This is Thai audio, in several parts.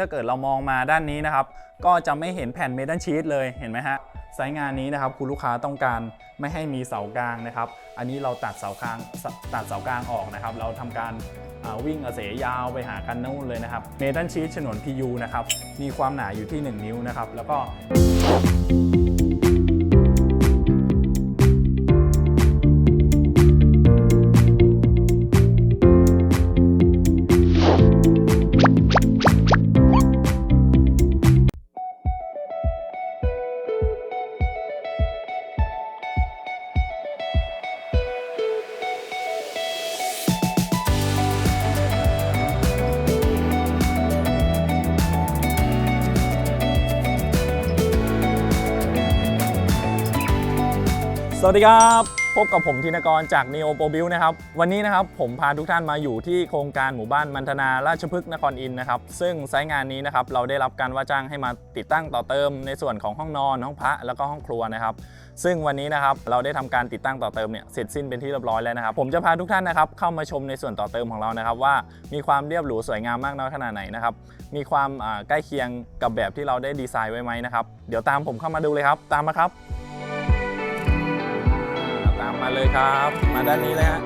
ถ้าเกิดเรามองมาด้านนี้นะครับ ก็จะไม่เห็นแผ่นเมทัลชีตเลยเห็นไหมฮะไซส์งานนี้นะครับคุณลูกค้าต้องการไม่ให้มีเสากลางนะครับ อันนี้เราตัดเสากลางตัดเสากลางออกนะครับ เราทำการาวิ่งกระเสยาวไปหากันนู่นเลยนะครับเมทัลชีตฉนวน PU นะครับมีความหนาอยู่ที่ 1 นิ้วนะครับ แล้วก็ วัสดีครับ พบกับผมธินกรจาก Neo Pro Build นะครับ วันนี้นะครับผมพาทุกท่านมาอยู่ที่โครงการหมู่บ้านมันธนาราชพฤกษ์นครอินนะครับ ซึ่งไซต์งานนี้นะครับเราได้รับการว่าจ้างให้มาติดตั้งต่อเติมในส่วนของห้องนอน ห้องพระแล้วก็ห้องครัวนะครับ ซึ่งวันนี้นะครับเราได้ทำการติดตั้งต่อเติมเนี่ยเสร็จสิ้นเป็นที่เรียบร้อยแล้วนะครับ ผมจะพาทุกท่านนะครับเข้ามาชมในส่วนต่อเติมของเรานะครับว่ามีความเรียบหรูสวยงามมากน้อยขนาดไหนนะครับ มีความใกล้เคียงกับแบบที่เราได้ดีไซน์ไว้ไหมนะครับ เดี๋ยวตามผมเข้ามาดูเลยครับ ตามมาครับตา มาเลยครับ มาด้านนี้เลยฮะ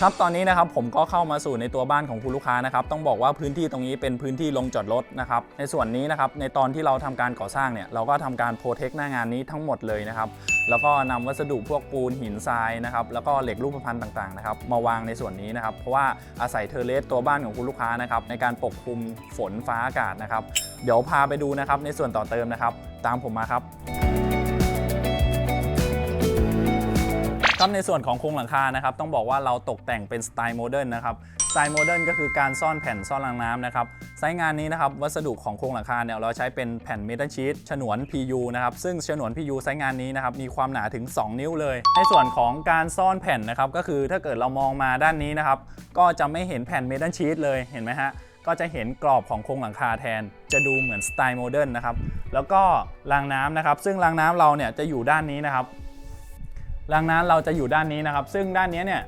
ครับตอนนี้นะครับผมก็เข้ามาสู่ในตัวบ้านของคุณลูกค้านะครับต้องบอกว่าพื้นที่ตรงนี้เป็นพื้นที่ลงจอดรถนะครับในส่วนนี้นะครับในตอนที่เราทำการก่อสร้างเนี่ยเราก็ทำการโปรเทคหน้างานนี้ทั้งหมดเลยนะครับแล้วก็นำวัสดุพวกปูนหินทรายนะครับแล้วก็เหล็กรูปพรรณต่างๆนะครับมาวางในส่วนนี้นะครับเพราะว่าอาศัยเทอร์เลสตัวบ้านของคุณลูกค้านะครับในการปกคลุมฝนฟ้าอากาศนะครับเดี๋ยวพาไปดูนะครับในส่วนต่อเติมนะครับ ตามผมมาครับ ครับในส่วนของโครงหลังคานะครับต้องบอกว่าเราตกแต่งเป็นสไตล์โมเดิร์นนะครับสไตล์โมเดิร์นก็คือการซ่อนแผ่นซ่อนรางน้ำนะครับไซต์งานนี้นะครับวัสดุของโครงหลังคาเนี่ยเราใช้เป็นแผ่นเมทัลชีตฉนวน PU นะครับซึ่งฉนวน PU ไซต์งานนี้นะครับมีความหนาถึง 2 นิ้วเลย ในส่วนของการซ่อนแผ่นนะครับก็คือถ้าเกิดเรามองมาด้านนี้นะครับก็จะไม่เห็นแผ่นเมทัลชีตเลยเห็นไหมฮะก็จะเห็นกรอบของโครงหลังคาแทน จะดูเหมือนสไตล์โมเดิร์นนะครับแล้วก็รางน้ำนะครับซึ่งรางน้ำเราเนี่ยจะอยู่ด้านนี้นะครับ รางน้ำเราจะอยู่ด้านนี้นะครับ ซึ่งด้านนี้เนี่ย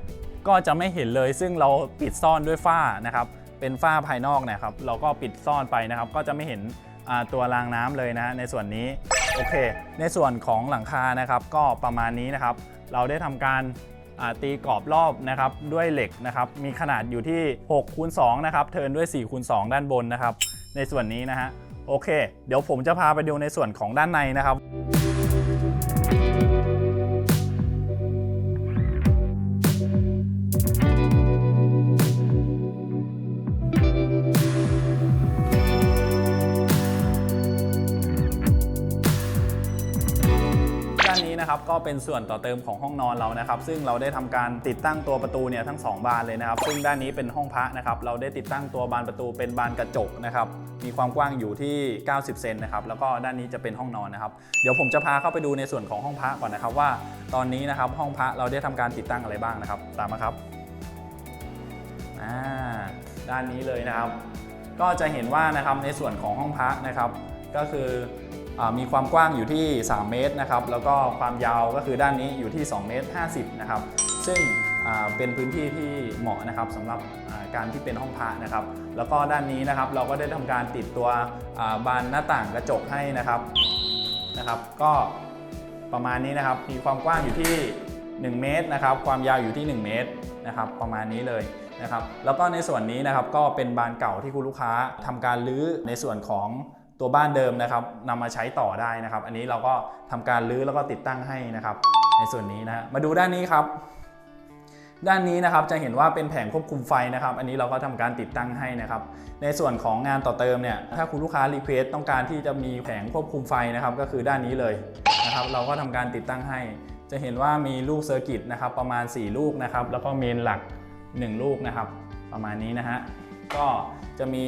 ก็จะไม่เห็นเลยซึ่งเราปิดซ่อนด้วยฝ้านะครับ เป็นฝ้าภายนอกนะครับ เราก็ปิดซ่อนไปนะครับ ก็จะไม่เห็นตัวรางน้ำเลยนะในส่วนนี้โอเค ในส่วนของหลังคานะครับ ก็ประมาณนี้นะครับ เราได้ทำการตีกรอบรอบนะครับด้วยเหล็กนะครับ มีขนาดอยู่ที่6คูณ2นะครับเทินด้วย4คูณ2ด้านบนนะครับ ในส่วนนี้นะฮะโอเค เดี๋ยวผมจะพาไปดูในส่วนของด้านในนะครับ ก็เป็นส่วนต่อเติมของห้องนอนเรานะครับ ซึ่งเราได้ทำการติดตั้งตัวประตูเนี่ยทั้ง 2 บานเลยนะครับ ซึ่งด้านนี้เป็นห้องพระนะครับ เราได้ติดตั้งตัวบานประตูเป็นบานกระจกนะครับ มีความกว้างอยู่ที่ 90 เซนนะครับ แล้วก็ด้านนี้จะเป็นห้องนอนนะครับ เดี๋ยวผมจะพาเข้าไปดูในส่วนของห้องพระก่อนนะครับว่า ตอนนี้นะครับห้องพระเราได้ทำการติดตั้งอะไรบ้างนะครับ ตามมาครับอ่าด้านนี้เลยนะครับ ก็จะเห็นว่านะครับในส่วนของห้องพระนะครับ ก็คือ มีความกว้างอยู่ที่ 3 เมตรนะครับ แล้วก็ความยาวก็คือด้านนี้อยู่ที่ 2 เมตร 50 นะครับ ซึ่งเป็นพื้นที่ที่เหมาะนะครับสำหรับการที่เป็นห้องพระนะครับ แล้วก็ด้านนี้นะครับเราก็ได้ทำการติดตัวบานหน้าต่างกระจกให้นะครับนะครับ ก็ประมาณนี้นะครับ มีความกว้างอยู่ที่ 1 เมตรนะครับ ความยาวอยู่ที่ 1 เมตรนะครับ ประมาณนี้เลยนะครับ แล้วก็ในส่วนนี้นะครับก็เป็นบานเก่าที่คุณลูกค้าทำการรื้อในส่วนของ ตัวบ้านเดิมนะครับนำมาใช้ต่อได้นะครับ อันนี้เราก็ทำการรื้อแล้วก็ติดตั้งให้นะครับ ในส่วนนี้นะฮะมาดูด้านนี้ครับ ด้านนี้นะครับจะเห็นว่าเป็นแผงควบคุมไฟนะครับ อันนี้เราก็ทำการติดตั้งให้นะครับ ในส่วนของงานต่อเติมเนี่ยถ้าคุณลูกค้ารีเควสต้องการที่จะมีแผงควบคุมไฟนะครับ ก็คือด้านนี้เลยนะครับเราก็ทำการติดตั้งให้ จะเห็นว่ามีลูกเซอร์กิตนะครับประมาณ 4 ลูกนะครับแล้วก็เมนหลัก 1 ลูกนะครับ ประมาณนี้นะฮะก็จะมี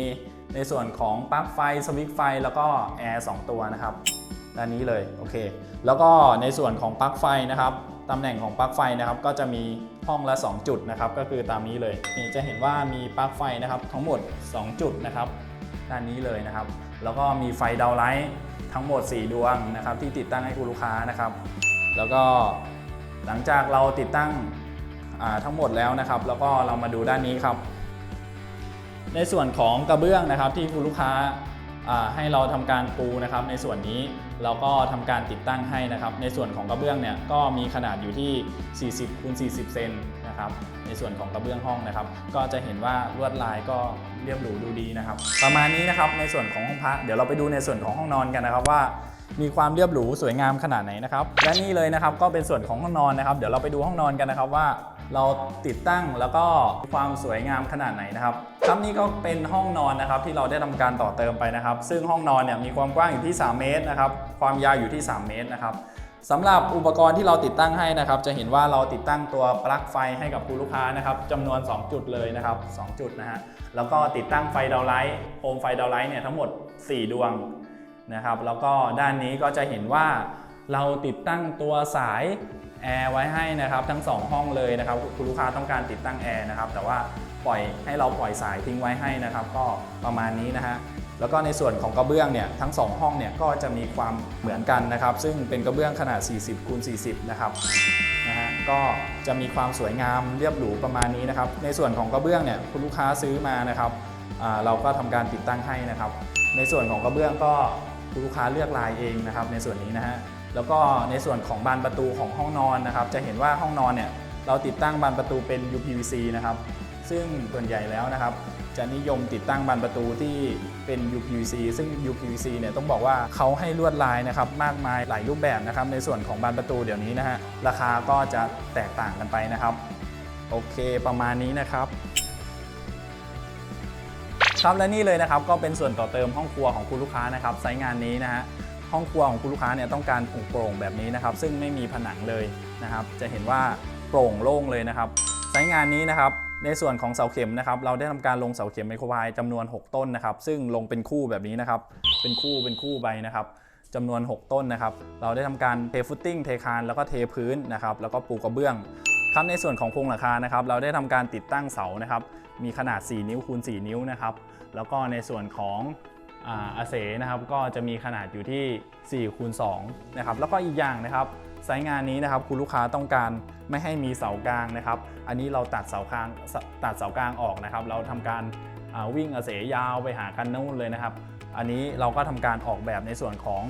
ในส่วนของปลั๊กไฟสวิตช์ไฟ แล้วก็แอร์2ตัวนะครับด้านนี้เลยโอเค แล้วก็ในส่วนของปลั๊กไฟนะครับตำแหน่งของปลั๊กไฟนะครับก็จะมีห้องละ 2 จุดนะครับก็คือตามนี้เลยนี่จะเห็นว่ามีปลั๊กไฟนะครับทั้งหมด 2 จุดนะครับด้านนี้เลยนะครับ แล้วก็มีไฟดาวไลท์ทั้งหมด 4 ดวงนะครับที่ติดตั้งให้คุณลูกค้านะครับ แล้วก็หลังจากเราติดตั้งทั้งหมดแล้วนะครับ แล้วก็เรามาดูด้านนี้ครับ ในส่วนของกระเบื้องนะครับที่คุณลูกค้าให้เราทำการปูนะครับ ในส่วนนี้เราก็ทำการติดตั้งให้นะครับ ในส่วนของกระเบื้องเนี่ยก็มีขนาดอยู่ที่ 40คูณ40 เซนนะครับ ในส่วนของกระเบื้องห้องนะครับ ก็จะเห็นว่าลวดลายก็เรียบหรูดูดีนะครับ ประมาณนี้นะครับในส่วนของห้องพักเดี๋ยวเราไปดูในส่วนของห้องนอนกันนะครับว่า มีความเรียบหรูสวยงามขนาดไหนนะครับ และนี่เลยนะครับก็เป็นส่วนของห้องนอนนะครับ เดี๋ยวเราไปดูห้องนอนกันนะครับว่า เราติดตั้งแล้วก็ความสวยงามขนาดไหนนะครับ ครับนี่ก็เป็นห้องนอนนะครับที่เราได้ทำการต่อเติมไปนะครับ ซึ่งห้องนอนเนี่ยมีความกว้างอยู่ที่ 3 เมตรนะครับความยาวอยู่ที่ 3 เมตรนะครับสำหรับอุปกรณ์ที่เราติดตั้งให้นะครับ จะเห็นว่าเราติดตั้งตัวปลั๊กไฟให้กับคุณลูกค้านะครับจำนวน 2 จุดเลยนะครับ2จุดนะฮะแล้วก็ติดตั้งไฟดาวไลท์โคมไฟดาวไลท์เนี่ยทั้งหมด 4 ดวงนะครับ แล้วก็ด้านนี้ก็จะเห็นว่าเราติดตั้งตัวสาย แอร์ไว้ให้นะครับทั้ง 2 ห้องเลยนะครับคุณลูกค้าต้องการติดตั้งแอร์นะครับแต่ว่าปล่อยให้เราปล่อยสายทิ้งไว้ให้นะครับ ก็ประมาณนี้นะฮะแล้วก็ในส่วนของกระเบื้องเนี่ยทั้ง 2 ห้องเนี่ยก็จะมีความเหมือนกันนะครับ ซึ่งเป็นกระเบื้องขนาด 40คูณ40 นะครับนะฮะก็จะมีความสวยงามเรียบหรูประมาณนี้นะครับ ในส่วนของกระเบื้องเนี่ยคุณลูกค้าซื้อมานะครับอ่าเราก็ทำการติดตั้งให้นะครับ ในส่วนของกระเบื้องก็คุณลูกค้าเลือกลายเองนะครับ ในส่วนนี้นะฮะ แล้วก็ในส่วนของบานประตูของห้องนอนนะครับ จะเห็นว่าห้องนอนเนี่ยเราติดตั้งบานประตูเป็น UPVC นะครับ ซึ่งส่วนใหญ่แล้วนะครับ จะนิยมติดตั้งบานประตูที่เป็น UPVC ซึ่ง UPVC เนี่ยต้องบอกว่าเขาให้ลวดลายนะครับมากมายหลายรูปแบบนะครับ ในส่วนของบานประตูเดี๋ยวนี้นะฮะราคาก็จะแตกต่างกันไปนะครับ โอเคประมาณนี้นะครับครับและนี่เลยนะครับก็เป็นส่วนต่อเติมห้องครัวของคุณลูกค้านะครับไซต์งานนี้นะฮะ ห้องครัวของคุณลูกค้าเนี่ยต้องการโปร่งแบบนี้นะครับ ซึ่งไม่มีผนังเลยนะครับ จะเห็นว่าโปร่งโล่งเลยนะครับไซต์งานนี้นะครับในส่วนของเสาเข็มนะครับเราได้ทำการลงเสาเข็มไมโครไวจำนวน 6 ต้นนะครับ ซึ่งลงเป็นคู่แบบนี้นะครับ เป็นคู่เป็นคู่ไปนะครับจำนวน 6 ต้นนะครับ เราได้ทำการเทฟุตติ้งเทคานแล้วก็เทพื้นนะครับ แล้วก็ปูกระเบื้องครับในส่วนของโครงหลังคานะครับ เราได้ทำการติดตั้งเสานะครับ มีขนาด 4 นิ้วคูณ4นิ้วนะครับ แล้วก็ในส่วนของ อาเสนะครับก็จะมีขนาดอยู่ที่4คูณ2นะครับแล้วก็อีกอย่างนะครับไซต์งานนี้นะครับคุณลูกค้าต้องการไม่ให้มีเสากลางนะครับ อันนี้เราตัดเสากลางตัดเสากลางออกนะครับ เราทำการาวิ่งอาเสยาวไปหากันนู่นเลยนะครับ อันนี้เราก็ทำการออกแบบในส่วนของ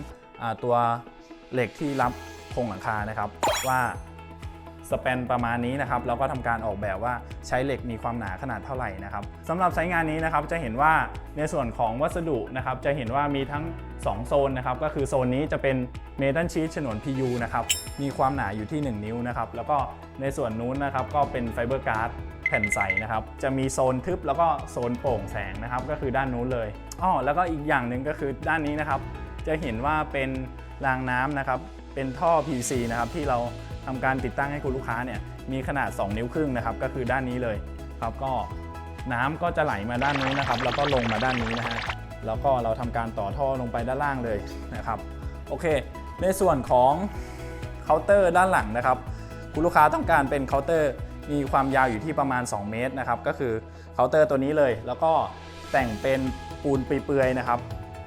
อตัวเหล็กที่รับโครงหลังคานะครับ ว่า สเปนประมาณนี้นะครับแล้วก็ทำการออกแบบว่าใช้เหล็กมีความหนาขนาดเท่าไหร่นะครับสำหรับไซต์งานนี้นะครับจะเห็นว่าในส่วนของวัสดุนะครับจะเห็นว่ามีทั้ง 2 โซนนะครับก็คือโซนนี้จะเป็นเมทัลชีทฉนวน PU นะครับมีความหนาอยู่ที่ 1 นิ้วนะครับแล้วก็ในส่วนนู้นนะครับก็เป็นไฟเบอร์การ์ดแผ่นใสนะครับ จะมีโซนทึบแล้วก็โซนโปร่งแสงนะครับ ก็คือด้านนู้นเลยอ้อแล้วก็อีกอย่างหนึ่งก็คือด้านนี้นะครับ จะเห็นว่าเป็นรางน้ำนะครับ เป็นท่อ PVC นะครับที่เรา ทำการติดตั้งให้คุณลูกค้าเนี่ยมีขนาด 2 นิ้วครึ่งนะครับ ก็คือด้านนี้เลยครับก็น้ำก็จะไหลมาด้านนู้นนะครับ แล้วก็ลงมาด้านนี้นะฮะแล้วก็เราทำการต่อท่อลงไปด้านล่างเลยนะครับโอเค ในส่วนของเคาน์เตอร์ด้านหลังนะครับ คุณลูกค้าต้องการเป็นเคาน์เตอร์มีความยาวอยู่ที่ประมาณ 2 เมตรนะครับ ก็คือเคาน์เตอร์ตัวนี้เลย แล้วก็แต่งเป็นปูนเปลือยๆนะครับ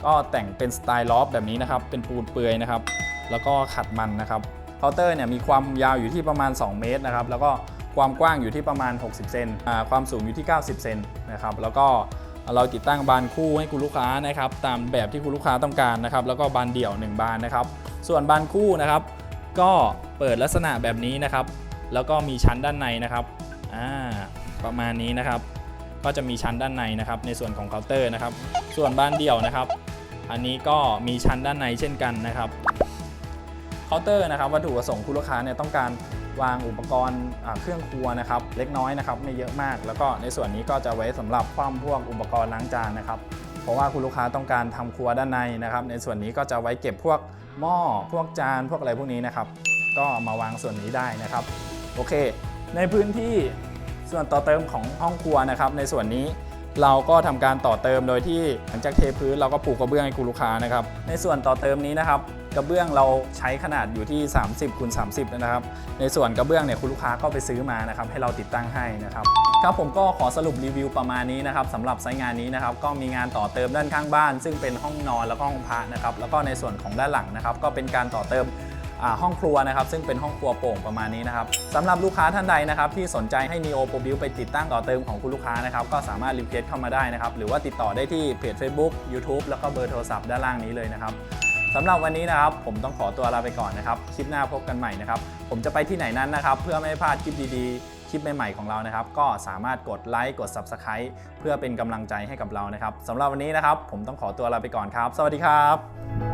ก็แต่งเป็นสไตล์ลอฟแบบนี้นะครับ เป็นปูนเปลือยนะครับ แล้วก็ขัดมันนะครับ เคาน์เตอร์เนี่ยมีความยาวอยู่ที่ประมาณ 2 เมตรนะครับแล้วก็ความกว้างอยู่ที่ประมาณ 60 เซนความสูงอยู่ที่ 90 เซนนะครับแล้วก็เราติดตั้งบานคู่ให้คุณลูกค้านะครับตามแบบที่คุณลูกค้าต้องการนะครับแล้วก็บานเดี่ยว 1 บานนะครับ ส่วนบานคู่นะครับ ก็เปิดลักษณะแบบนี้นะครับ แล้วก็มีชั้นด้านในนะครับประมาณนี้นะครับ ก็จะมีชั้นด้านในนะครับ ในส่วนของเคาน์เตอร์นะครับ ส่วนบานเดี่ยวนะครับ อันนี้ก็มีชั้นด้านในเช่นกันนะครับ เคาน์เตอร์นะครับวัตถุประสงค์คุณลูกค้าเนี่ยต้องการวางอุปกรณ์เครื่องครัวนะครับเล็กน้อยนะครับไม่เยอะมาก แล้วก็ในส่วนนี้ก็จะไว้สำหรับคว่ำพวกอุปกรณ์ล้างจานนะครับเพราะว่าคุณลูกค้าต้องการทำครัวด้านในนะครับ ในส่วนนี้ก็จะไว้เก็บพวกหม้อพวกจานพวกอะไรพวกนี้นะครับ ก็มาวางส่วนนี้ได้นะครับ โอเค ในพื้นที่ส่วนต่อเติมของห้องครัวนะครับ ในส่วนนี้ เราก็ทำการต่อเติมโดยที่หลังจากเทพื้นเราก็ปูกระเบื้องให้คุณลูกค้านะครับ ในส่วนต่อเติมนี้นะครับกระเบื้องเราใช้ขนาดอยู่ที่ 30คูณ30 นะครับ ในส่วนกระเบื้องเนี่ยคุณลูกค้าก็ไปซื้อมานะครับให้เราติดตั้งให้นะครับครับผมก็ขอสรุปรีวิวประมาณนี้นะครับสำหรับไซต์งานนี้นะครับก็มีงานต่อเติมด้านข้างบ้าน ซึ่งเป็นห้องนอนแล้วก็ห้องพักนะครับแล้วก็ในส่วนของด้านหลังนะครับก็เป็นการต่อเติม ห้องครัวนะครับซึ่งเป็นห้องครัวโปร่งประมาณนี้นะครับสำหรับลูกค้าท่านใดนะครับที่สนใจให้ Neo Pro Build ไปติดตั้งต่อเติมของคุณลูกค้านะครับก็สามารถรีเควสเข้ามาได้นะครับหรือว่าติดต่อได้ที่เพจ Facebook YouTube แล้วก็เบอร์โทรศัพท์ด้านล่างนี้เลยนะครับสำหรับวันนี้นะครับผมต้องขอตัวลาไปก่อนนะครับคลิปหน้าพบกันใหม่นะครับผมจะไปที่ไหนนั้นนะครับเพื่อไม่พลาดคลิปดีๆ คลิปใหม่ๆของเรานะครับก็สามารถกดไลค์กด Subscribe เพื่อเป็นกำลังใจให้กับเรานะครับสำหรับวันนี้นะครับผมต้องขอตัวลาไปก่อนครับ สวัสดีครับ